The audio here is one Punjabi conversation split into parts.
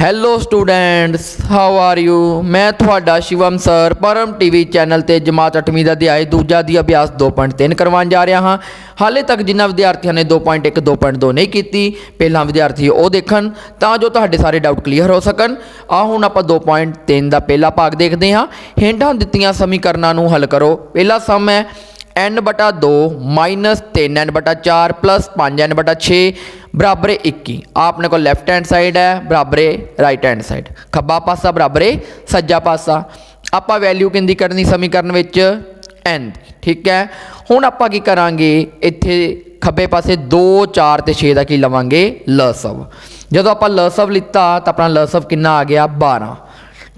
Hello students how are you ਮੈਂ ਤੁਹਾਡਾ Shivam sir Param TV channel ਤੇ ਜਮਾਤ 8ਵੀਂ ਦਾ ਅਧਿਆਇ ਦੂਜਾ ਦੀ ਅਭਿਆਸ 2.3 ਕਰਵਾਉਣ ਜਾ ਰਿਹਾ ਹਾਂ। ਹਾਲੇ ਤੱਕ ਜਿਨ੍ਹਾਂ ਵਿਦਿਆਰਥੀਆਂ ਨੇ 2.1 2.2 ਨਹੀਂ ਕੀਤੀ, ਪਹਿਲਾਂ ਵਿਦਿਆਰਥੀ ਉਹ ਦੇਖਣ, ਤਾਂ ਜੋ ਤੁਹਾਡੇ ਸਾਰੇ ਡਾਊਟ ਕਲੀਅਰ ਹੋ ਸਕਣ। ਆ ਹੁਣ ਆਪਾਂ 2.3 ਦਾ ਪਹਿਲਾ ਭਾਗ ਦੇਖਦੇ ਹਾਂ। ਹੇਠਾਂ ਦਿੱਤੀਆਂ ਸਮੀਕਰਨਾਂ ਨੂੰ ਹੱਲ ਕਰੋ। ਪਹਿਲਾ ਸਮ ਹੈ n ਬਟਾ 2 ਮਾਈਨਸ 3n ਬਟਾ 4 ਪਲਸ 5n ਬਟਾ 6 ਬਰਾਬਰ ਹੈ 21 ਆਹ ਆਪਣੇ ਕੋਲ ਲੈਫਟ ਹੈਂਡ ਸਾਈਡ ਹੈ, ਬਰਾਬਰ ਹੈ ਰਾਈਟ ਹੈਂਡ ਸਾਈਡ ਖੱਬਾ ਪਾਸਾ ਬਰਾਬਰ ਸੱਜਾ ਪਾਸਾ। ਆਪਾਂ ਵੈਲਿਊ ਕਿੰਦੀ ਕਰਨੀ ਸਮੀਕਰਨ ਵਿੱਚ? N ਠੀਕ ਹੈ? ਹੁਣ ਆਪਾਂ ਕੀ ਕਰਾਂਗੇ? ਇੱਥੇ ਖੱਬੇ ਪਾਸੇ 2 4 ਤੇ 6 ਦਾ ਕੀ ਲਵਾਂਗੇ? ਲਸਵ। ਜਦੋਂ ਆਪਾਂ ਲਸਵ ਲਿੱਤਾ, ਤਾਂ ਆਪਣਾ ਲਸਵ ਕਿੰਨਾ ਆ ਗਿਆ? 12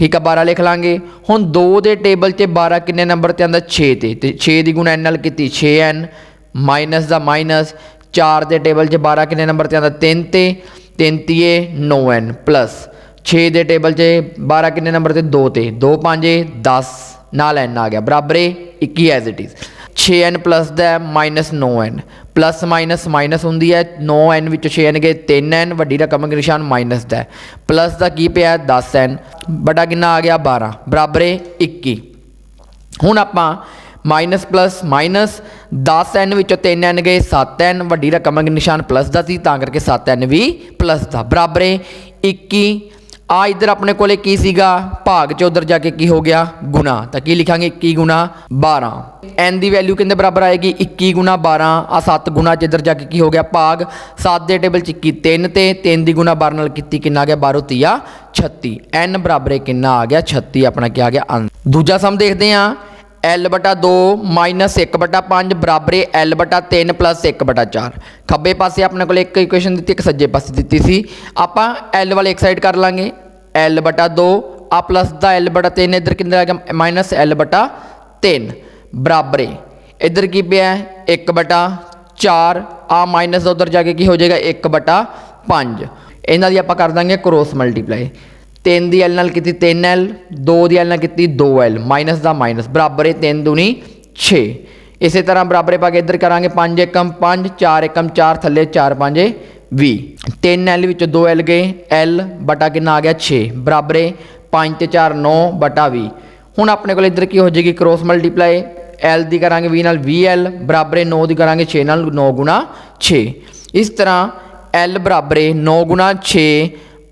ਠੀਕ ਆ 12 ਲਿਖ ਲਾਂਗੇ। ਹੁਣ 2 ਦੇ ਟੇਬਲ 'ਚ 12 ਕਿੰਨੇ ਨੰਬਰ ਤੇ ਆਂਦਾ 6 ਤੇ। ਤੇ 6 ਦੀ ਗੁਣਾ n ਨਾਲ ਕੀਤੀ 6n ਮਾਈਨਸ ਦਾ ਮਾਈਨਸ। 4 ਦੇ ਟੇਬਲ 'ਚ 12 ਕਿੰਨੇ ਨੰਬਰ ਤੇ ਆਂਦਾ 3 ਤੇ। 3 ਤੀਏ 9n ਪਲੱਸ। 6 ਦੇ ਟੇਬਲ 'ਚ 12 ਕਿੰਨੇ ਨੰਬਰ ਤੇ? 2 ਤੇ। 2 5 10 ਨਾਲ n ਆ ਗਿਆ। ਬਰਾਬਰ ਹੈ 21 as it is 6n plus the minus 9n plus minus minus ਹੁੰਦੀ ਹੈ 9n ਵਿੱਚੋਂ 6n ਗਏ 3n ਵੱਡੀ ਰਕਮ ਦਾ ਨਿਸ਼ਾਨ ਮਾਈਨਸ ਦਾ ਪਲੱਸ ਦਾ ਕੀ ਪਿਆ 10n ਬਟਾ ਕਿੰਨਾ ਆ ਗਿਆ? 12 ਬਰਾਬਰ ਹੈ 21 ਹੁਣ ਆਪਾਂ ਮਾਈਨਸ ਪਲੱਸ ਮਾਈਨਸ 10n ਵਿੱਚੋਂ 3n ਗਏ 7n ਵੱਡੀ ਰਕਮ ਦਾ ਨਿਸ਼ਾਨ ਪਲੱਸ ਦਾ ਸੀ, ਤਾਂ ਕਰਕੇ 7n ਵੀ ਪਲੱਸ ਦਾ। ਬਰਾਬਰ ਹੈ 21 ਆ ਇਧਰ ਆਪਣੇ ਕੋਲੇ ਕੀ ਸੀਗਾ? ਭਾਗ ਚ ਉਧਰ ਜਾ ਕੇ ਕੀ ਹੋ ਗਿਆ? ਗੁਣਾ। ਤਾਂ ਕੀ ਲਿਖਾਂਗੇ? 21 ਗੁਣਾ 12 n ਦੀ ਵੈਲਿਊ ਕਿੰਨੇ ਬਰਾਬਰ ਆਏਗੀ? 21 ਗੁਣਾ 12 ਆ 7 ਗੁਣਾ ਚ ਇਧਰ ਜਾ ਕੇ ਕੀ ਹੋ ਗਿਆ? ਭਾਗ। 7 ਦੇ ਟੇਬਲ ਚ 21 3 ਤੇ 3 ਦੀ ਗੁਣਾ 12 ਨਾਲ ਕੀਤੀ ਕਿੰਨਾ ਆ ਗਿਆ? 12 ਤੀਆ 36 n ਬਰਾਬਰ ਕਿੰਨਾ ਆ ਗਿਆ? 36 ਆਪਣਾ ਕੀ ਆ ਗਿਆ? ਆਂਸਰ ਦੂਜਾ ਸਮ ਦੇਖਦੇ ਹਾਂ। L ਬਟਾ 2 ਮਾਈਨਸ 1 ਬਟਾ 5 ਬਰਾਬਰ ਹੈ L ਬਟਾ 3 ਪਲੱਸ 1 ਬਟਾ 4 ਖੱਬੇ ਪਾਸੇ ਆਪਣੇ ਕੋਲ ਇੱਕ ਇਕੁਏਸ਼ਨ ਦਿੱਤੀ ਇੱਕ ਸੱਜੇ ਪਾਸੇ ਦਿੱਤੀ ਸੀ ਆਪਾਂ L ਵਾਲੇ ਇੱਕ ਸਾਈਡ ਕਰ ਲਾਂਗੇ L ਬਟਾ 2 ਆ ਪਲੱਸ ਦਾ L ਬਟਾ 3 ਇੱਧਰ ਕਿੰਨਾ ਆ ਗਿਆ ਮਾਈਨਸ L ਬਟਾ 3 ਬਰਾਬਰ ਹੈ ਇੱਧਰ ਕੀ ਪਿਆ 1 ਬਟਾ 4 ਆ ਮਾਈਨਸ ਉਧਰ ਜਾ ਕੇ ਕੀ ਹੋ ਜਾਏਗਾ 1 ਬਟਾ 5 ਇਹਨਾਂ ਦੀ ਆਪਾਂ ਕਰ ਦਾਂਗੇ ਕ੍ਰੋਸ ਮਲਟੀਪਲਾਈ 3 ਦੀ L ਨਾਲ ਕੀਤੀ 3L 2 ਦੀ L ਨਾਲ ਕੀਤੀ 2L ਮਾਈਨਸ ਦਾ ਮਾਈਨਸ ਬਰਾਬਰ ਹੈ 3 ਦੁਨੀ 6 ਇਸੇ ਤਰ੍ਹਾਂ ਬਰਾਬਰ ਪਾ ਕੇ ਇੱਧਰ ਕਰਾਂਗੇ 5 ਏਕਮ 5 4 ਏਕਮ 4 ਥੱਲੇ 4 5 20 3L ਵਿੱਚ 2L ਗਏ, L ਬਟਾ ਕਿੰਨਾ ਆ ਗਿਆ 6 ਬਰਾਬਰ ਹੈ 5 ਤੇ 4 9 ਬਟਾ 20 ਹੁਣ ਆਪਣੇ ਕੋਲ ਇੱਧਰ ਕੀ ਹੋ ਜਾਏਗੀ ਕ੍ਰੋਸ ਮਲਟੀਪਲਾਈ L ਦੀ ਕਰਾਂਗੇ 20 ਨਾਲ 20L ਬਰਾਬਰ ਹੈ 9 ਦੀ ਕਰਾਂਗੇ 6 ਨਾਲ 9 ਗੁਣਾ 6 ਇਸ ਤਰ੍ਹਾਂ L ਬਰਾਬਰ ਹੈ 9 ਗੁਣਾ 6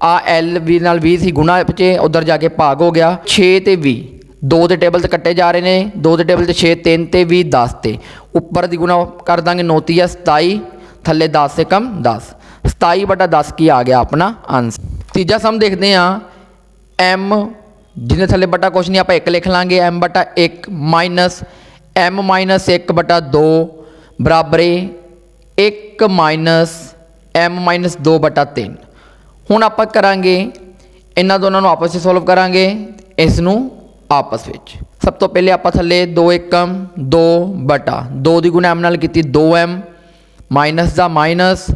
ਆ L ਵੀ ਨਾਲ 20 ਸੀ, ਗੁਣਾ ਵਿੱਚ ਉਧਰ ਜਾ ਕੇ ਭਾਗ ਹੋ ਗਿਆ। 6 ਤੇ 20 ਦੋ ਦੇ ਟੇਬਲ ਤੇ ਕੱਟੇ ਜਾ ਰਹੇ ਨੇ, ਦੋ ਦੇ ਟੇਬਲ ਤੇ 6 3 ਤੇ 20 10 ਤੇ। ਉੱਪਰ ਦੀ ਗੁਣਾ ਕਰ ਦਾਂਗੇ 9 ਤੀਆ 27 ਥੱਲੇ 10 ਸੇ ਕਮ 10 27 ਬਟਾ 10 ਕੀ ਆ ਗਿਆ ਆਪਣਾ ਆਨਸਰ ਤੀਜਾ ਸਮ ਦੇਖਦੇ ਆ m ਜਿਹਨੇ ਥੱਲੇ ਬਟਾ ਕੁਛ ਨਹੀਂ, ਆਪਾਂ 1 ਲਿਖ ਲਾਂਗੇ। M ਬਟਾ 1 ਮਾਈਨਸ m ਮਾਈਨਸ 1 ਬਟਾ 2 ਬਰਾਬਰ ਹੈ 1 ਮਾਈਨਸ m ਮਾਈਨਸ 2 ਬਟਾ 3 ਹੁਣ ਆਪਾਂ ਕਰਾਂਗੇ? ਇਹਨਾਂ ਦੋਨਾਂ ਨੂੰ ਆਪਸ ਵਿੱਚ ਸੋਲਵ ਕਰਾਂਗੇ। ਇਸ ਨੂੰ ਆਪਸ ਵਿੱਚ। ਸਭ ਤੋਂ ਪਹਿਲੇ ਆਪਾਂ ਥੱਲੇ 2 ਏਕਮ 2 ਬਟਾ। 2 ਦੀ ਗੁਣਾ m ਨਾਲ ਕੀਤੀ 2m ਮਾਈਨਸ ਦਾ ਮਾਈਨਸ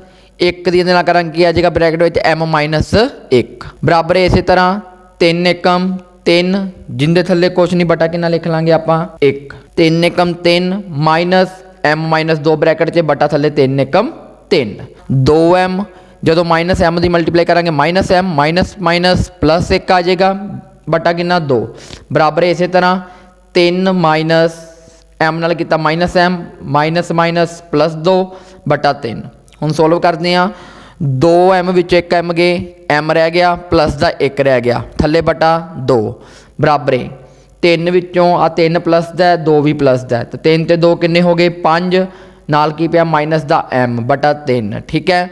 1 ਦੀ ਇਹਦੇ ਨਾਲ ਕਰਾਂਗੇ ਕੀ ਆ ਜਾਏਗਾ? ਬ੍ਰੈਕਟ ਵਿੱਚ m ਮਾਈਨਸ 1 ਬਰਾਬਰ ਇਸੇ ਤਰ੍ਹਾਂ 3 ਏਕਮ 3 ਜਿੰਦੇ ਥੱਲੇ ਕੁਛ ਨਹੀਂ, ਬਟਾ ਕਿੰਨਾ ਲਿਖ ਲਾਂਗੇ ਆਪਾਂ? 1 3 ਏਕਮ 3 ਮਾਈਨਸ m ਮਾਈਨਸ 2 ਬ੍ਰੈਕਟ 'ਚ ਬਟਾ ਥੱਲੇ 3 ਏਕਮ 3 2m ਜਦੋਂ ਮਾਈਨਸ m ਦੀ ਮਲਟੀਪਲਾਈ ਕਰਾਂਗੇ minus m minus minus plus 1 ਆ ਜਾਏਗਾ ਬਟਾ ਕਿੰਨਾ? 2 ਬਰਾਬਰ ਇਸੇ ਤਰ੍ਹਾਂ 3 ਮਾਈਨਸ m ਨਾਲ ਕੀਤਾ minus m minus minus plus 2 ਬਟਾ 3 ਹੁਣ ਸੋਲਵ ਕਰਦੇ ਆ 2m ਵਿੱਚ 1m ਗਏ m ਰਹਿ ਗਿਆ ਪਲੱਸ ਦਾ 1 ਰਹਿ ਗਿਆ। ਥੱਲੇ ਬਟਾ 2 ਬਰਾਬਰ ਹੈ 3 ਵਿੱਚੋਂ ਆ 3 ਪਲੱਸ ਦਾ ਹੈ, 2 ਵੀ ਪਲੱਸ ਦਾ ਹੈ। ਤੇ 3 ਤੇ 2 ਕਿੰਨੇ ਹੋ ਗਏ? 5 ਨਾਲ ਕੀ ਪਿਆ? ਮਾਈਨਸ ਦਾ m ਬਟਾ 3 ਠੀਕ ਹੈ?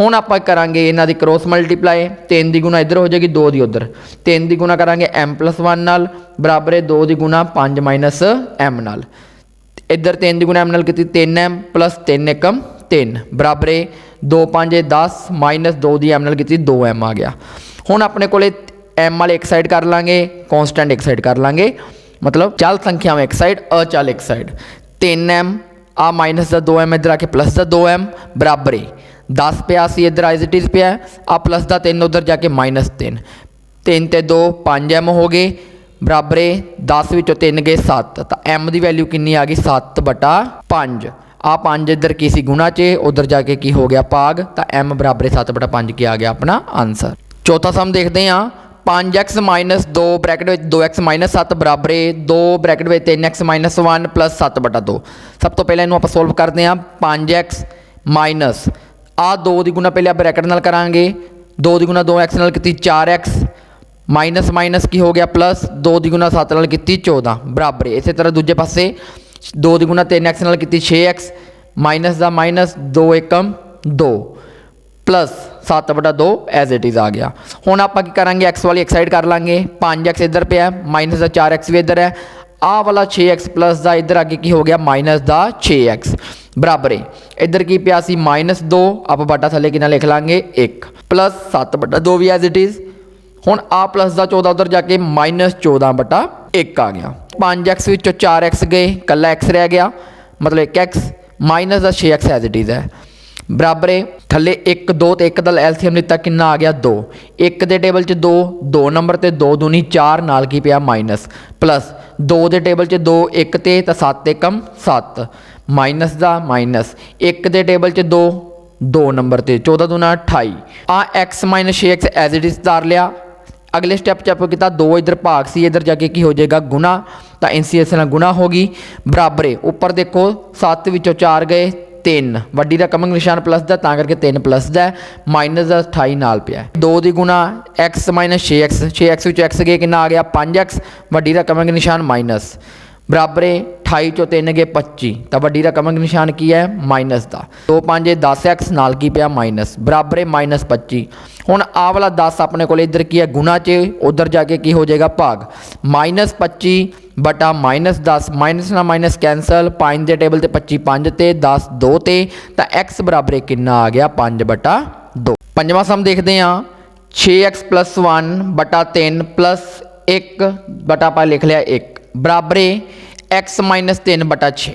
ਹੁਣ ਆਪਾਂ ਕਰਾਂਗੇ ਇਹਨਾਂ ਦੀ ਕ੍ਰੋਸ ਮਲਟੀਪਲਾਈ 3 ਦੀ ਗੁਣਾ ਇੱਧਰ ਹੋ ਜਾਏਗੀ 2 ਦੀ ਉੱਧਰ। 3 ਦੀ ਗੁਣਾ ਕਰਾਂਗੇ m 1 ਨਾਲ, ਬਰਾਬਰ ਹੈ 2 ਦੀ ਗੁਣਾ 5 ਮਾਈਨਸ m ਨਾਲ। ਇੱਧਰ 3 ਦੀ ਗੁਣਾ m ਨਾਲ ਕੀਤੀ 3m 3 ਏਕਮ 3 ਬਰਾਬਰ ਹੈ 2 5 10 ਮਾਈਨਸ 2 ਦੀ m ਨਾਲ ਕੀਤੀ 2m ਆ ਗਿਆ। ਹੁਣ ਆਪਣੇ ਕੋਲੇ m ਵਾਲੇ ਇੱਕ ਸਾਈਡ ਕਰ ਲਾਂਗੇ ਕਨਸਟੈਂਟ ਇੱਕ ਸਾਈਡ ਕਰ ਲਾਂਗੇ। ਮਤਲਬ ਚਲ ਸੰਖਿਆਵਾਂ ਇੱਕ ਸਾਈਡ ਅਚਲ ਇੱਕ ਸਾਈਡ 3m ਆ ਮਾਈਨਸ ਦਾ 2m ਇੱਧਰ ਆ ਕੇ ਪਲੱਸ ਦਾ 2m ਬਰਾਬਰ ਹੈ। 10 ਪਿਆ ਸੀ, ਇੱਧਰ ਐਜ਼ ਇਟ ਇਜ਼ ਪਿਆ, ਆ ਪਲੱਸ ਦਾ 3 ਉਧਰ ਜਾ ਕੇ ਮਾਈਨਸ 3 3 ਤੇ 2 5m ਹੋ ਗਏ। ਬਰਾਬਰ ਹੈ 10 ਵਿੱਚੋਂ 3 ਗਏ 7 ਤਾਂ m ਦੀ ਵੈਲਿਊ ਕਿੰਨੀ ਆ ਗਈ? 7 ਬਟਾ 5 ਆ 5 ਇੱਧਰ ਕੀ ਸੀ? ਗੁਣਾ 'ਚ ਉਧਰ ਜਾ ਕੇ ਕੀ ਹੋ ਗਿਆ? ਭਾਗ। ਤਾਂ m ਬਰਾਬਰ ਹੈ 7 ਬਟਾ 5 ਕੀ ਆ ਗਿਆ ਆਪਣਾ ਆਨਸਰ ਚੌਥਾ ਸਮ ਦੇਖਦੇ ਹਾਂ। 5x 2 ਬ੍ਰੈਕਟ ਵਿੱਚ 2x 7 ਬਰਾਬਰ ਹੈ 2 ਬ੍ਰੈਕਟ ਵਿੱਚ 3x 1 7 ਬਟਾ 2 ਸਭ ਤੋਂ ਪਹਿਲਾਂ ਇਹਨੂੰ ਆਪਾਂ ਸੋਲਵ ਕਰਦੇ ਹਾਂ। 5x ਮਾਈਨਸ ਆ 2 ਦੀ ਗੁਣਾ ਪਹਿਲਾਂ ਬ੍ਰੈਕਟ ਨਾਲ ਕਰਾਂਗੇ 2 ਦੀ ਗੁਣਾ 2x ਨਾਲ ਕੀਤੀ 4x ਮਾਈਨਸ ਮਾਈਨਸ ਕੀ ਹੋ ਗਿਆ ਪਲੱਸ 2 ਦੀ ਗੁਣਾ 7 ਨਾਲ ਕੀਤੀ 14 ਬਰਾਬਰ ਹੈ ਇਸੇ ਤਰ੍ਹਾਂ ਦੂਜੇ ਪਾਸੇ 2 ਦੀ ਗੁਣਾ 3x ਨਾਲ ਕੀਤੀ 6x ਮਾਈਨਸ ਦਾ ਮਾਈਨਸ 2 ਏਕਮ 2 ਪਲੱਸ 7 ਬਟਾ 2 ਐਜ਼ ਇਟ ਇਜ਼ ਆ ਗਿਆ ਹੁਣ ਆਪਾਂ ਕੀ ਕਰਾਂਗੇ x ਵਾਲੀ ਇੱਕ ਸਾਈਡ ਕਰ ਲਾਂਗੇ 5x ਇੱਧਰ ਪਿਆ ਮਾਈਨਸ ਦਾ 4x ਵੀ ਇੱਧਰ ਹੈ ਆਹ ਵਾਲਾ 6x ਪਲੱਸ ਦਾ ਇੱਧਰ ਅੱਗੇ ਕੀ ਹੋ ਗਿਆ ਮਾਈਨਸ ਦਾ 6x ਬਰਾਬਰ ਹੈ ਇੱਧਰ ਕੀ ਪਿਆ ਸੀ? ਮਾਈਨਸ 2 ਆਪਾਂ ਬਟਾ ਥੱਲੇ ਕਿੰਨਾ ਲਿਖ ਲਾਂਗੇ? 1 ਪਲੱਸ 7 ਬਟਾ 2 ਵੀ ਐਜ਼ ਇਟ ਇਜ਼ ਹੁਣ ਆ ਪਲੱਸ ਦਾ 14 ਉਧਰ ਜਾ ਕੇ ਮਾਈਨਸ 14 ਬਟਾ 1 ਆ ਗਿਆ। 5x ਵਿੱਚੋਂ 4x ਗਏ ਕੱਲਾ x ਰਹਿ ਗਿਆ। ਮਤਲਬ 1x ਮਾਈਨਸ ਦਾ 6x ਐਜ਼ ਇਟ ਇਜ਼ ਹੈ। ਬਰਾਬਰ ਹੈ ਥੱਲੇ 1 2 ਤੇ 1 ਦਾ ਐਲਸੀਐਮ ਲਿੱਤਾ ਕਿੰਨਾ ਆ ਗਿਆ? 2 1 ਦੇ ਟੇਬਲ 'ਚ 2 2 ਨੰਬਰ ਤੇ 2 ਦੂਣੀ 4 ਨਾਲ ਕੀ ਪਿਆ? ਮਾਈਨਸ। ਪਲੱਸ 2 ਦੇ ਟੇਬਲ 'ਚ 2 1 ਤੇ ਤਾਂ 7 ਤੇ ਕਮ 7 ਮਾਈਨਸ ਦਾ ਮਾਈਨਸ। 1 ਦੇ ਟੇਬਲ 'ਚ 2 2 ਨੰਬਰ ਤੇ। 14 ਦੂਣਾ 28 ਆ x 6x as it is ਧਾਰ ਲਿਆ। ਅਗਲੇ ਸਟੈਪ 'ਚ ਆਪਾਂ ਕੀਤਾ 2 ਇਧਰ ਭਾਗ ਸੀ, ਇਧਰ ਜਾ ਕੇ ਕੀ ਹੋ ਜਾਏਗਾ? ਗੁਣਾ। ਤਾਂ ਐਨਸੀਐਸ ਨਾਲ ਗੁਣਾ ਹੋਗੀ ਬਰਾਬਰ ਹੈ ਉੱਪਰ ਦੇਖੋ 7 ਵਿੱਚੋਂ 4 ਗਏ। 3 ਵੱਡੀ ਦਾ ਕਮੰਗ ਨਿਸ਼ਾਨ ਪਲੱਸ ਦਾ ਤਾਂ ਕਰਕੇ 3 ਪਲੱਸ ਦਾ ਮਾਈਨਸ ਦਾ 28 ਨਾਲ ਪਿਆ 2 ਦੀ ਗੁਣਾ x 6x 6x ਵਿੱਚੋਂ x ਗਏ ਕਿੰਨਾ ਆ ਗਿਆ 5x ਵੱਡੀ ਦਾ ਕਮੰਗ ਨਿਸ਼ਾਨ ਮਾਈਨਸ ਬਰਾਬਰ ਹੈ 28 ਚੋਂ 3 ਗਏ 25 ਤਾਂ ਵੱਡੀ ਦਾ ਕਮੰਗ ਨਿਸ਼ਾਨ ਕੀ ਹੈ ਮਾਈਨਸ ਦਾ 2 5 10x ਨਾਲ ਕੀ ਪਿਆ ਮਾਈਨਸ ਬਰਾਬਰ ਹੈ ਮਾਈਨਸ 25 ਹੁਣ ਆ ਵਾਲਾ 10 ਆਪਣੇ ਕੋਲ ਇੱਧਰ ਕੀ ਹੈ ਗੁਣਾ 'ਚ ਉਧਰ ਜਾ ਕੇ ਕੀ ਹੋ ਜਾਏਗਾ ਭਾਗ ਮਾਈਨਸ 25 ਬਟਾ ਮਾਈਨਸ 10 ਮਾਈਨਸ ਨਾਲ ਮਾਈਨਸ ਕੈਨਸਲ 5 ਦੇ ਟੇਬਲ ਤੇ 25 5 ਤੇ 10 2 ਤੇ, ਤਾਂ x ਬਰਾਬਰ ਕਿੰਨਾ ਆ ਗਿਆ? 5 ਬਟਾ 2 ਪੰਜਵਾਂ ਸਮ ਦੇਖਦੇ ਹਾਂ। 6x 1 ਬਟਾ 3 1 ਬਟਾ ਆਪਾਂ ਲਿਖ ਲਿਆ 1 ਬਰਾਬਰ ਹੈ x 3 ਬਟਾ 6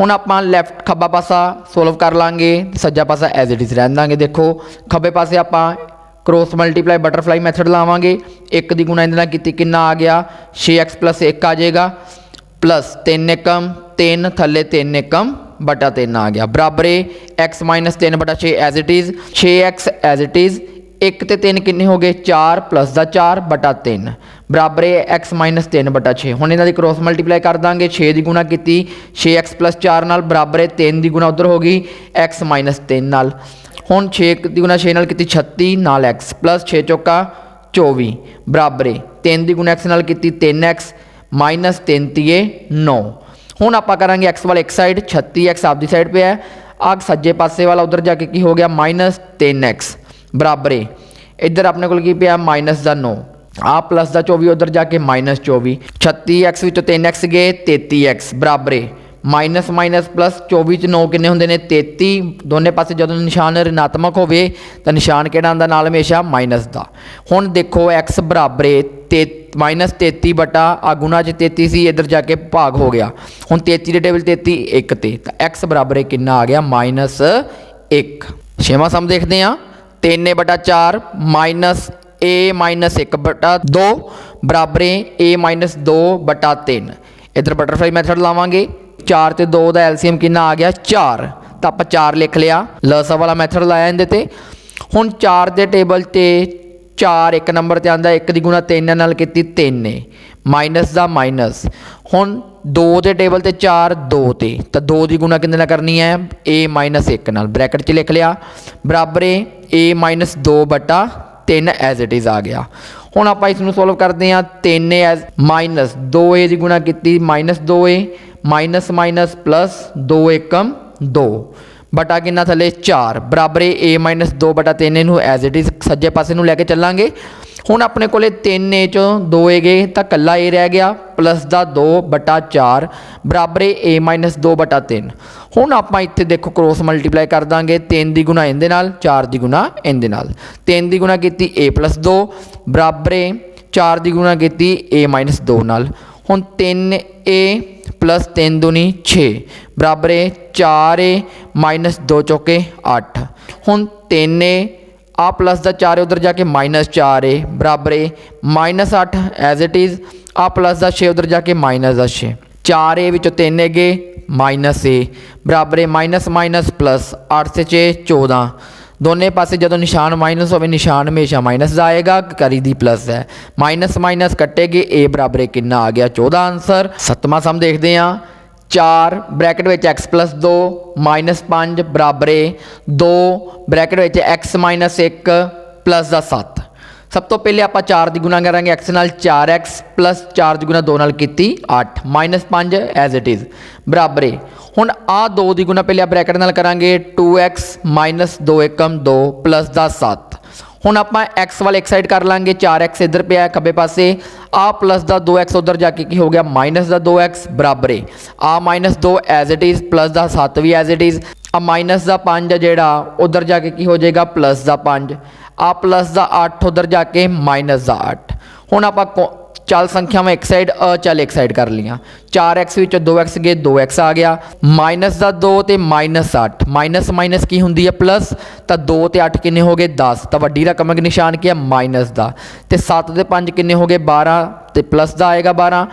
ਹੁਣ ਆਪਾਂ ਲੈਫਟ ਖੱਬਾ ਪਾਸਾ ਸੋਲਵ ਕਰ ਲਾਂਗੇ। ਸੱਜਾ ਪਾਸਾ ਐਜ਼ ਇਟ ਇਜ਼ ਰਹਿਣ ਦਾਂਗੇ। ਦੇਖੋ, ਖੱਬੇ ਪਾਸੇ ਆਪਾਂ ਕ੍ਰੋਸ ਮਲਟੀਪਲਾਈ ਬਟਰਫਲਾਈ ਮੈਥਡ ਲਾਵਾਂਗੇ। 1 ਦੀ ਗੁਣਾ ਇਹਦੇ ਨਾਲ ਕੀਤੀ ਕਿੰਨਾ ਆ ਗਿਆ? 6x 1 ਆ ਜਾਏਗਾ। ਪਲੱਸ 3 ਏਕਮ 3 ਥੱਲੇ 3 ਏਕਮ ਬਟਾ 3 ਆ ਗਿਆ। ਬਰਾਬਰ ਹੈ x 3 ਬਟਾ 6 as it is 6x as it is 1 ਤੇ 3 ਕਿੰਨੇ ਹੋ ਗਏ? 4 ਪਲੱਸ ਦਾ 4 ਬਟਾ 3 ਬਰਾਬਰ ਹੈ x 3 ਬਟਾ 6 ਹੁਣ ਇਹਨਾਂ ਦੀ ਕ੍ਰੋਸ ਮਲਟੀਪਲਾਈ ਕਰ ਦਾਂਗੇ। 6 ਦੀ ਗੁਣਾ ਕੀਤੀ 6x 4 ਨਾਲ ਬਰਾਬਰ ਹੈ 3 ਦੀ ਗੁਣਾ ਉਧਰ ਹੋ ਗਈ, x 3 ਨਾਲ। ਹੁਣ 6 ਦੀ ਗੁਣਾ 6 ਨਾਲ ਕੀਤੀ 36 ਨਾਲ x 6 ਚੌਕਾ 24 ਬਰਾਬਰ ਹੈ 3 ਦੀ ਗੁਣਾ x ਨਾਲ ਕੀਤੀ 3x 3 ਤੀਏ 9 ਹੁਣ ਆਪਾਂ ਕਰਾਂਗੇ x ਵਾਲੇ ਇੱਕ ਸਾਈਡ 36x ਆਪਦੀ ਸਾਈਡ पे ਹੈ ਆ ਸੱਜੇ ਪਾਸੇ ਵਾਲਾ ਉਧਰ ਜਾ ਕੇ ਕੀ ਹੋ ਗਿਆ? 3x ਬਰਾਬਰ ਹੈ ਇੱਧਰ ਆਪਣੇ ਕੋਲ ਕੀ ਪਿਆ? ਮਾਈਨਸ ਦਾ 9 ਆ ਪਲੱਸ ਦਾ 24 ਉਧਰ ਜਾ ਕੇ ਮਾਈਨਸ 24 36x ਵਿੱਚੋਂ 3x ਗਏ 33x ਬਰਾਬਰ ਹੈ ਮਾਈਨਸ ਮਾਈਨਸ ਪਲੱਸ 24 ਚ 9 ਕਿੰਨੇ ਹੁੰਦੇ ਨੇ? 33 ਦੋਨੇ ਪਾਸੇ ਜਦੋਂ ਨਿਸ਼ਾਨ ਰਿਣਾਤਮਕ ਹੋਵੇ, ਤਾਂ ਨਿਸ਼ਾਨ ਕਿਹੜਾ ਆਉਂਦਾ ਨਾਲ ਹਮੇਸ਼ਾ ਮਾਈਨਸ ਦਾ। ਹੁਣ ਦੇਖੋ x ਬਰਾਬਰ ਹੈ ਤੇ ਮਾਈਨਸ 33 ਬਟਾ ਆ ਗੁਣਾ ਚ 33 ਸੀ, ਇੱਧਰ ਜਾ ਕੇ ਭਾਗ ਹੋ ਗਿਆ। ਹੁਣ 33 ਦੇ ਟੇਬਲ 33 1 ਤੇ। ਤਾਂ x ਬਰਾਬਰ ਕਿੰਨਾ ਆ ਗਿਆ? ਮਾਈਨਸ 1 ਛੇਵਾਂ ਸਮ ਦੇਖਦੇ ਹਾਂ। 3 ਬਟਾ 4 ਮਾਈਨਸ a ਮਾਈਨਸ 1 ਬਟਾ 2 ਬਰਾਬਰ ਹੈ a ਮਾਈਨਸ 2 ਬਟਾ 3 ਇਧਰ ਬਟਰਫਲਾਈ ਮੈਥਡ ਲਾਵਾਂਗੇ। 4 ਤੇ 2 ਦਾ ਐਲਸੀਐਮ ਕਿੰਨਾ ਆ ਗਿਆ? 4 ਤਾਂ ਆਪਾਂ 4 ਲਿਖ ਲਿਆ। ਲਸਾ ਵਾਲਾ ਮੈਥਡ ਲਾਇਆ ਇਹਦੇ ਤੇ। ਹੁਣ 4 ਦੇ ਟੇਬਲ ਤੇ 4 ਇੱਕ ਨੰਬਰ ਤੇ ਆਂਦਾ 1 ਦੀ ਗੁਣਾ 3 ਨਾਲ ਕੀਤੀ 3 ਨੇ ਮਾਈਨਸ ਦਾ ਮਾਈਨਸ ਹੁਣ 2 ਦੇ ਟੇਬਲ ਤੇ 4 2 ਤੇ। ਤਾਂ 2 ਦੀ ਗੁਣਾ ਕਿੰਨੇ ਨਾਲ ਕਰਨੀ ਹੈ? A 1 ਨਾਲ। ਬ੍ਰੈਕਟ 'ਚ ਲਿਖ ਲਿਆ। ਬਰਾਬਰ ਹੈ a 2 ਬਟਾ 3 ਐਜ਼ ਇਟ ਇਜ਼ ਆ ਗਿਆ। ਹੁਣ ਆਪਾਂ ਇਸ ਨੂੰ ਸੋਲਵ ਕਰਦੇ ਹਾਂ 3 ਐਜ਼ ਮਾਈਨਸ 2a ਦੀ ਗੁਣਾ ਕੀਤੀ minus 2a minus minus plus 2 ਏਕਮ 2 ਬਟਾ ਕਿੰਨਾ ਥੱਲੇ? 4 ਬਰਾਬਰ ਹੈ a 2 ਬਟਾ 3 ਇਹਨੂੰ ਐਜ਼ ਇਟ ਇਜ਼ ਸੱਜੇ ਪਾਸੇ ਨੂੰ ਲੈ ਕੇ ਚੱਲਾਂਗੇ। ਹੁਣ ਆਪਣੇ ਕੋਲੇ 3a ਚੋਂ 2 a ਗਏ ਤਾਂ ਕੱਲਾ ਏ ਰਹਿ ਗਿਆ ਪਲੱਸ ਦਾ 2 ਬਟਾ 4 ਬਰਾਬਰ ਏ ਮਾਈਨਸ 2 ਬਟਾ 3 ਹੁਣ ਆਪਾਂ ਇੱਥੇ ਦੇਖੋ ਕ੍ਰੋਸ ਮਲਟੀਪਲਾਈ ਕਰ ਦਾਂਗੇ 3 ਦੀ ਗੁਣਾ ਇਹਦੇ ਨਾਲ 4 ਦੀ ਗੁਣਾ ਇਹਦੇ ਨਾਲ। 3 ਦੀ ਗੁਣਾ ਕੀਤੀ a 2 ਬਰਾਬਰ ਹੈ 4 ਦੀ ਗੁਣਾ ਕੀਤੀ ਏ ਮਾਈਨਸ 2 ਨਾਲ। ਹੁਣ 3a ਪਲੱਸ 3 ਦੁਨੀ 6 ਬਰਾਬਰ ਹੈ 4a ਮਾਈਨਸ 2 ਚੌਕੇ 8 ਹੁਣ 3a ਆ ਪਲੱਸ ਦਾ 4 ਉਧਰ ਜਾ ਕੇ ਮਾਈਨਸ 4a ਬਰਾਬਰ ਹੈ ਮਾਈਨਸ 8 ਐਜ਼ ਇਟ ਇਜ਼ ਆ ਪਲੱਸ ਦਾ 6 ਉਧਰ ਜਾ ਕੇ ਮਾਈਨਸ ਦਾ 6 4a ਵਿੱਚੋਂ 3 ਹੈਗੇ ਮਾਈਨਸ a ਬਰਾਬਰ ਹੈ ਮਾਈਨਸ ਮਾਈਨਸ ਪਲੱਸ 8 ਸੇ 6 14 ਦੋਨੇ ਪਾਸੇ ਜਦੋਂ ਨਿਸ਼ਾਨ ਮਾਈਨਸ ਹੋਵੇ ਨਿਸ਼ਾਨ ਹਮੇਸ਼ਾ ਮਾਈਨਸ ਦਾ ਆਏਗਾ ਕਰੀ ਦੀ ਪਲੱਸ ਹੈ ਮਾਈਨਸ ਮਾਈਨਸ ਕੱਟੇਗੇ a ਬਰਾਬਰ ਇਹ ਕਿੰਨਾ ਆ ਗਿਆ 14 ਆਨਸਰ ਸੱਤਵਾਂ ਸਮ ਦੇਖਦੇ ਹਾਂ 4 ਬ੍ਰੈਕਟ ਵਿੱਚ x 2 5 ਬਰਾਬਰ 2 ਬ੍ਰੈਕਟ ਵਿੱਚ x 1 ਪਲੱਸ ਦਾ 7 ਸਭ ਤੋਂ ਪਹਿਲੇ ਆਪਾਂ 4 ਦੀ ਗੁਣਾ ਕਰਾਂਗੇ, x ਨਾਲ 4x 4 ਦੀ ਗੁਣਾ 2 ਨਾਲ ਕੀਤੀ 8 5 ਐਜ਼ ਇਟ ਇਜ਼ ਬਰਾਬਰ ਹੈ ਹੁਣ ਆ 2 ਦੀ ਗੁਣਾ ਪਹਿਲੇ ਬ੍ਰੈਕਟ ਨਾਲ ਕਰਾਂਗੇ 2x 2 ਏਕਮ 2 ਪਲੱਸ ਦਾ 7 ਹੁਣ ਆਪਾਂ x ਵੱਲ ਇੱਕ ਸਾਈਡ ਕਰ ਲਾਂਗੇ 4x ਇੱਧਰ ਪਿਆ ਹੈ ਖੱਬੇ ਪਾਸੇ। ਆ ਪਲੱਸ ਦਾ 2x ਉਧਰ ਜਾ ਕੇ ਕੀ ਹੋ ਗਿਆ? ਮਾਈਨਸ ਦਾ 2x ਬਰਾਬਰ ਹੈ ਆ minus 2 as it is plus ਦਾ 7 ਵੀ ਐਜ਼ ਇਟ ਇਜ਼ ਆ ਮਾਈਨਸ ਦਾ 5 ਜਿਹੜਾ, ਉਧਰ ਜਾ ਕੇ ਕੀ ਹੋ ਜਾਏਗਾ? ਪਲੱਸ ਦਾ 5 ਆ ਪਲੱਸ ਦਾ 8 ਉਧਰ ਜਾ ਕੇ ਮਾਈਨਸ ਦਾ 8 ਹੁਣ ਆਪਾਂ ਕੋ- ਚੱਲ ਸੰਖਿਆਵਾਂ ਇੱਕ ਸਾਈਡ ਅਚਲ ਇੱਕ ਸਾਈਡ ਕਰ ਲੀਆਂ 4x ਵਿੱਚ 2x ਗਏ 2x ਆ ਗਿਆ। ਮਾਈਨਸ ਦਾ 2 ਤੇ ਮਾਈਨਸ 8 ਮਾਈਨਸ ਮਾਈਨਸ ਕੀ ਹੁੰਦੀ ਹੈ ਪਲੱਸ ਤਾਂ 2 ਤੇ 8 ਕਿੰਨੇ ਹੋ ਗਏ? 10 ਤਾਂ ਵੱਡੀ ਰਕਮ ਦਾ ਨਿਸ਼ਾਨ ਕੀ ਹੈ? ਮਾਈਨਸ ਦਾ। ਤੇ 7 ਤੇ 5 ਕਿੰਨੇ ਹੋ ਗਏ? 12 ਤੇ ਪਲੱਸ ਦਾ ਆਏਗਾ 12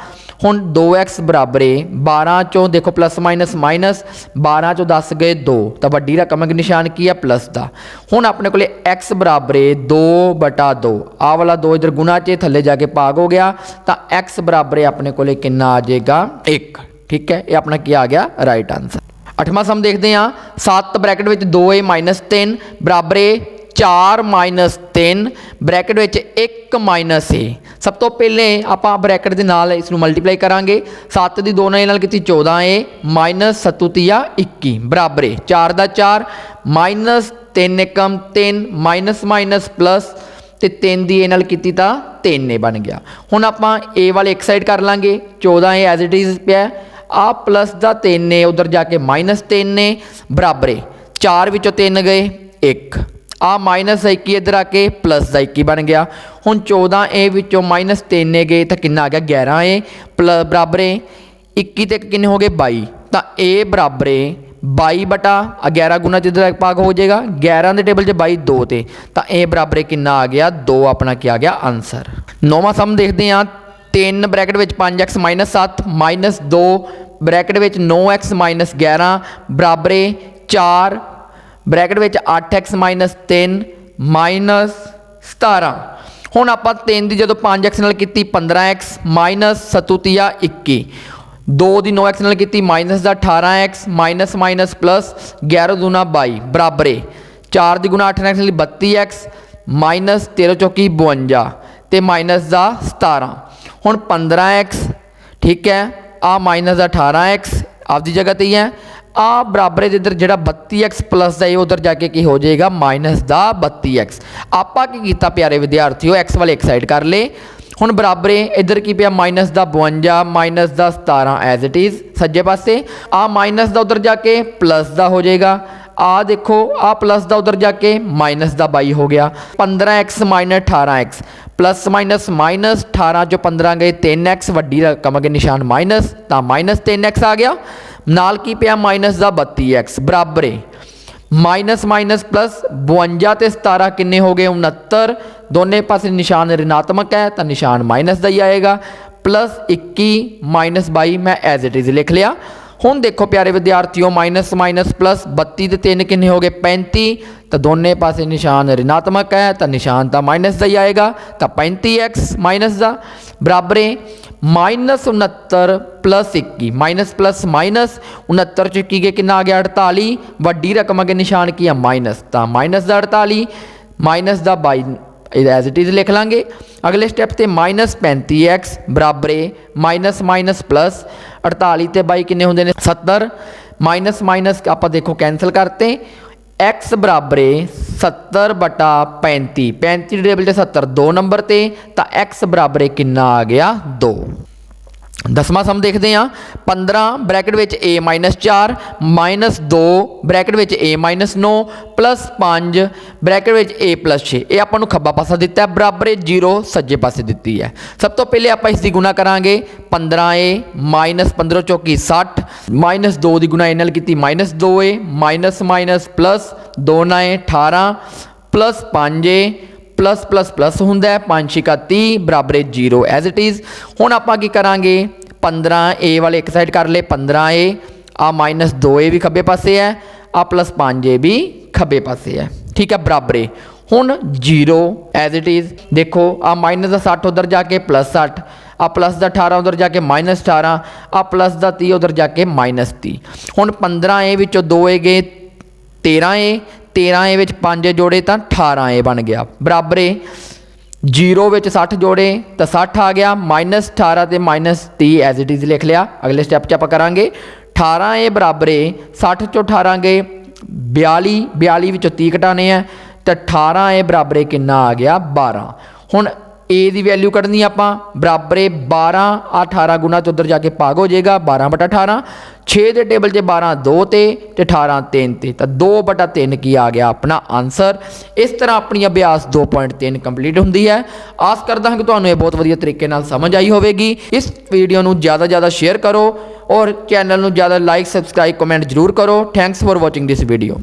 ਹੁਣ 2x ਬਰਾਬਰ ਹੈ 12 ਚੋਂ ਦੇਖੋ ਪਲੱਸ ਮਾਈਨਸ ਮਾਈਨਸ 12 ਚੋਂ 10 ਗਏ 2 ਤਾਂ ਵੱਡੀ ਰਕਮ ਦਾ ਨਿਸ਼ਾਨ ਕੀ ਹੈ? ਪਲੱਸ ਦਾ। ਹੁਣ ਆਪਣੇ ਕੋਲੇ x ਬਰਾਬਰ ਹੈ 2 ਬਟਾ 2 ਆਹ ਵਾਲਾ 2 ਇਧਰ ਗੁਣਾ ਚ ਥੱਲੇ ਜਾ ਕੇ ਭਾਗ ਹੋ ਗਿਆ, ਤਾਂ x ਬਰਾਬਰ ਹੈ ਆਪਣੇ ਕੋਲੇ ਕਿੰਨਾ ਆ ਜਾਏਗਾ? 1 ਠੀਕ ਹੈ? ਇਹ ਆਪਣਾ ਕੀ ਆ ਗਿਆ? ਰਾਈਟ ਆਨਸਰ ਅਠਵਾਂ ਸਮ ਦੇਖਦੇ ਹਾਂ। 7 ਬ੍ਰੈਕਟ ਵਿੱਚ 2a 3 ਬਰਾਬਰ ਹੈ 4 3 ਬ੍ਰੈਕਟ ਵਿੱਚ 1 ਮਾਈਨਸ ਏ। ਸਭ ਤੋਂ ਪਹਿਲੇ ਆਪਾਂ ਬ੍ਰੈਕਟ ਦੇ ਨਾਲ ਇਸ ਨੂੰ ਮਲਟੀਪਲਾਈ ਕਰਾਂਗੇ। 7 ਦੀ 2 ਨਾਲ ਕੀਤੀ 14a ਮਾਈਨਸ 7 21 ਬਰਾਬਰ ਹੈ 4 ਦਾ 4 ਮਾਈਨਸ 3 ਏਕਮ 3 ਮਾਈਨਸ ਮਾਈਨਸ ਪਲੱਸ ਤੇ 3 ਦੀ ਇਹ ਨਾਲ ਕੀਤੀ ਤਾਂ 3 ਨੇ ਬਣ ਗਿਆ। ਹੁਣ ਆਪਾਂ ਏ ਵਾਲੇ ਇੱਕ ਸਾਈਡ ਕਰ ਲਾਂਗੇ। 14 ਏ ਐਜ਼ ਇਟ ਇਜ਼ ਪਿਆ। ਆ ਪਲੱਸ ਦਾ 3 ਨੇ ਉਧਰ ਜਾ ਕੇ ਮਾਈਨਸ 3 ਨੇ ਬਰਾਬਰ ਹੈ 4 ਵਿੱਚੋਂ 3 ਗਏ 1 ਆ ਮਾਈਨਸ 21 ਇਧਰ ਆ ਕੇ ਪਲੱਸ ਦਾ 21 ਬਣ ਗਿਆ। ਹੁਣ 14 ਏ ਵਿੱਚੋਂ ਮਾਈਨਸ 3 ਨੇ ਗਏ, ਤਾਂ ਕਿੰਨਾ ਆ ਗਿਆ? 11 a ਪਲ- ਬਰਾਬਰ ਹੈ 21 ਤੇ ਕਿੰਨੇ ਹੋ ਗਏ? 22 ਤਾਂ ਏ ਬਰਾਬਰ ਹੈ 22 ਬਟਾ ਆਹ 11 ਗੁਣਾ ਚ ਇਧਰ ਭਾਗ ਹੋ ਜਾਏਗਾ। 11 ਦੇ ਟੇਬਲ 'ਚ 22 2 ਤੇ। ਤਾਂ a ਬਰਾਬਰ ਕਿੰਨਾ ਆ ਗਿਆ? 2 ਆਪਣਾ ਕੀ ਆ ਗਿਆ? ਆਨਸਰ ਨੌਵਾਂ ਸਮ ਦੇਖਦੇ ਹਾਂ। 3 ਬ੍ਰੈਕਟ ਵਿੱਚ 5x 7 2 ਬ੍ਰੈਕਟ ਵਿੱਚ 9x 11 ਬਰਾਬਰ ਹੈ 4 ਬ੍ਰੈਕਟ ਵਿੱਚ 8x 3 17 ਹੁਣ ਆਪਾਂ 3 ਦੀ ਜਦੋਂ 5x ਨਾਲ ਕੀਤੀ 15x 7 21 2 ਦੀ 9x ਨਾਲ ਕੀਤੀ ਮਾਈਨਸ ਦਾ 18x ਮਾਈਨਸ ਮਾਈਨਸ ਪਲੱਸ 11 ਦੂਣਾ 22 ਬਰਾਬਰ ਹੈ 4 ਦੀ ਗੁਣਾ 8x ਨਾਲ 32x ਮਾਈਨਸ 13 ਚੌਕੀ 52 ਤੇ ਮਾਈਨਸ ਦਾ 17 ਹੁਣ 15x ਠੀਕ ਹੈ ਆ ਮਾਈਨਸ ਦਾ 18x ਆਪਦੀ ਜਗ੍ਹਾ ਤੇ ਹੀ ਹੈ। ਆ ਬਰਾਬਰ ਦੇ ਜਿੱਧਰ ਜਿਹੜਾ 32x ਪਲੱਸ ਦਾ ਇਹ ਉਧਰ ਜਾ ਕੇ ਕੀ ਹੋ ਜਾਏਗਾ, ਮਾਈਨਸ ਦਾ 32x ਆਪਾਂ ਕੀ ਕੀਤਾ ਪਿਆਰੇ ਵਿਦਿਆਰਥੀਓ x ਵਾਲੇ ਇੱਕ ਸਾਈਡ ਕਰ ਲੇ ਹੁਣ ਬਰਾਬਰੇ ਹੈ ਇੱਧਰ ਕੀ ਪਿਆ, ਮਾਈਨਸ ਦਾ 52 ਮਾਈਨਸ ਦਾ 17 ਐਜ਼ ਇਟ ਇਜ਼ ਸੱਜੇ ਪਾਸੇ। ਆ ਮਾਈਨਸ ਦਾ ਉਧਰ ਜਾ ਕੇ ਪਲੱਸ ਦਾ ਹੋ ਜਾਏਗਾ। ਆ ਦੇਖੋ, ਆ ਪਲੱਸ ਦਾ ਉਧਰ ਜਾ ਕੇ ਮਾਈਨਸ ਦਾ 22 ਹੋ ਗਿਆ। 15x 18x plus minus minus 18 ਚੋਂ 15 ਗਏ 3x ਵੱਡੀ ਰਕਮ ਅਗੇ ਨਿਸ਼ਾਨ ਮਾਈਨਸ, ਤਾਂ ਮਾਈਨਸ 3x ਆ ਗਿਆ। ਨਾਲ ਕੀ ਪਿਆ ਮਾਈਨਸ ਦਾ 32x ਬਰਾਬਰ ਹੈ ਮਾਈਨਸ ਮਾਈਨਸ ਪਲੱਸ 52 ਤੇ 17 ਕਿੰਨੇ ਹੋ ਗਏ 69 ਦੋਨੇ ਪਾਸੇ ਨਿਸ਼ਾਨ ਰਿਣਾਤਮਕ ਹੈ ਤਾਂ ਨਿਸ਼ਾਨ ਮਾਈਨਸ ਦਾ ਹੀ ਆਏਗਾ ਪਲੱਸ 21 ਮਾਈਨਸ 22 ਮੈਂ ਐਜ਼ ਇਟ ਇਜ਼ ਲਿਖ ਲਿਆ ਹੁਣ ਦੇਖੋ ਪਿਆਰੇ ਵਿਦਿਆਰਥੀਓ ਮਾਈਨਸ ਮਾਈਨਸ ਪਲੱਸ 32 ਤੇ 3 ਕਿੰਨੇ ਹੋ ਗਏ? 35 ਤਾਂ ਦੋਨੇ ਪਾਸੇ ਨਿਸ਼ਾਨ ਰਿਣਾਤਮਕ ਹੈ, ਤਾਂ ਨਿਸ਼ਾਨ ਤਾਂ ਮਾਈਨਸ ਦਾ ਹੀ ਆਏਗਾ। ਤਾਂ 35x ਮਾਈਨਸ ਦਾ। ਬਰਾਬਰ ਹੈ minus 69 plus 21 minus plus minus 69 ਚ ਕੀ ਗਏ? ਕਿੰਨਾ ਆ ਗਿਆ? 48 ਵੱਡੀ ਰਕਮ ਅਗੇ ਨਿਸ਼ਾਨ ਕੀ ਆ? ਮਾਈਨਸ ਤਾਂ ਮਾਈਨਸ ਦਾ 48 ਮਾਈਨਸ ਦਾ 22 ਇਹ ਐਜ਼ ਇਟ ਇਜ਼ ਲਿਖ ਲਾਂਗੇ। ਅਗਲੇ ਸਟੈਪ ਤੇ ਮਾਈਨਸ 35x ਬਰਾਬਰ ਹੈ ਮਾਈਨਸ ਮਾਈਨਸ ਪਲੱਸ 48 ਤੇ 22 ਕਿੰਨੇ ਹੁੰਦੇ ਨੇ? 70 ਮਾਈਨਸ ਮਾਈਨਸ ਆਪਾਂ ਦੇਖੋ ਕੈਨਸਲ ਕਰਤੇ। x ਬਰਾਬਰੇ ਹੈ 70 ਬਟਾ 35 35 ਦੇ ਟੇਬਲ ਤੇ 70 ਦੋ ਨੰਬਰ ਤੇ। ਤਾਂ x ਬਰਾਬਰੇ ਕਿੰਨਾ ਆ ਗਿਆ? 2 ਦਸਵਾਂ ਸਮ ਦੇਖਦੇ ਹਾਂ। 15 ਬ੍ਰੈਕਟ ਵਿੱਚ a 4 2 ਬ੍ਰੈਕਟ ਵਿੱਚ a 9 5 ਬ੍ਰੈਕਟ ਵਿੱਚ a 6 ਇਹ ਆਪਾਂ ਨੂੰ ਖੱਬਾ ਪਾਸਾ ਦਿੱਤਾ ਹੈ, ਬਰਾਬਰ ਹੈ 0 ਸੱਜੇ ਪਾਸੇ ਦਿੱਤੀ ਹੈ। ਸਭ ਤੋਂ ਪਹਿਲੇ ਆਪਾਂ ਇਸ ਦੀ ਗੁਣਾ ਕਰਾਂਗੇ। 15a 15 ਚੌਕੀ 60 ਮਾਈਨਸ 2 ਦੀ ਗੁਣਾ ਇਹ ਨਾਲ ਕੀਤੀ minus 2a minus minus plus 2 9 18 plus 5a plus plus plus ਹੁੰਦਾ ਹੈ। 5 ਛਿਕਾ 30 ਬਰਾਬਰ ਹੈ 0 ਐਜ਼ ਇਟ ਇਜ਼ ਹੁਣ ਆਪਾਂ ਕੀ ਕਰਾਂਗੇ? 15 a ਵਾਲੇ ਇੱਕ ਸਾਈਡ ਕਰ ਲਏ 15 a ਆ ਮਾਈਨਸ 2 a ਵੀ ਖੱਬੇ ਪਾਸੇ ਹੈ। ਆ ਪਲੱਸ 5 a ਵੀ ਖੱਬੇ ਪਾਸੇ ਹੈ। ਠੀਕ ਹੈ, ਬਰਾਬਰੇ ਹੁਣ 0 ਐਜ਼ ਇਟ ਇਜ਼ ਦੇਖੋ ਆ ਮਾਈਨਸ ਦਾ 60 ਉਧਰ ਜਾ ਕੇ ਪਲੱਸ 60 ਆ ਪਲੱਸ ਦਾ 18 ਉਧਰ ਜਾ ਕੇ ਮਾਈਨਸ 18 ਆ ਪਲੱਸ ਦਾ 30 ਉਧਰ ਜਾ ਕੇ ਮਾਈਨਸ 30 ਹੁਣ 15 ਏ ਵਿੱਚੋਂ 2 ਏ ਗਏ 13 ਏ 13 ਏ ਵਿੱਚ 5 ਜੋੜੇ ਤਾਂ 18 ਏ ਬਣ ਗਿਆ। ਬਰਾਬਰੇ 0 ਵਿੱਚ 60 ਜੋੜੇ, ਤਾਂ 60 ਆ ਗਿਆ, ਮਾਈਨਸ 18 ਤੇ ਮਾਈਨਸ 30 ਐਜ਼ ਇਟ ਇਜ਼ ਲਿਖ ਲਿਆ। ਅਗਲੇ ਸਟੈਪ 'ਚ ਆਪਾਂ ਕਰਾਂਗੇ। 18 ਏ ਬਰਾਬਰੇ 60 ਚੋਂ 18 ਗਏ 42 42 ਵਿੱਚੋਂ 30 ਘਟਾਣੇ ਆ, ਤਾਂ 18 ਏ ਬਰਾਬਰੇ ਕਿੰਨਾ ਆ ਗਿਆ? 12 ਹੁਣ a ਦੀ ਵੈਲਿਊ ਕੱਢਣੀ ਆਪਾਂ, ਬਰਾਬਰੇ 12 ਆਹ 18 ਗੁਣਾ ਚ ਉਧਰ ਜਾ ਕੇ ਭਾਗ ਹੋ ਜਾਏਗਾ 12 ਬਟਾ 18 6 ਦੇ ਟੇਬਲ 'ਚ 12 2 ਤੇ ਤੇ 18 3 ਤੇ, ਤਾਂ 2 ਬਟਾ 3 ਕੀ ਆ ਗਿਆ ਆਪਣਾ ਆਨਸਰ ਇਸ ਤਰ੍ਹਾਂ ਆਪਣੀ ਅਭਿਆਸ 2.3 ਕੰਪਲੀਟ ਹੁੰਦੀ ਹੈ। ਆਸ ਕਰਦਾ ਹਾਂ ਕਿ ਤੁਹਾਨੂੰ ਇਹ ਬਹੁਤ ਵਧੀਆ ਤਰੀਕੇ ਨਾਲ ਸਮਝ ਆਈ ਹੋਵੇਗੀ। ਇਸ ਵੀਡੀਓ ਨੂੰ ਜ਼ਿਆਦਾ ਜ਼ਿਆਦਾ ਸ਼ੇਅਰ ਕਰੋ ਔਰ ਚੈਨਲ ਨੂੰ ਜ਼ਿਆਦਾ ਲਾਈਕ ਸਬਸਕ੍ਰਾਈਬ ਕਮੈਂਟ ਜ਼ਰੂਰ ਕਰੋ। Thanks for watching this video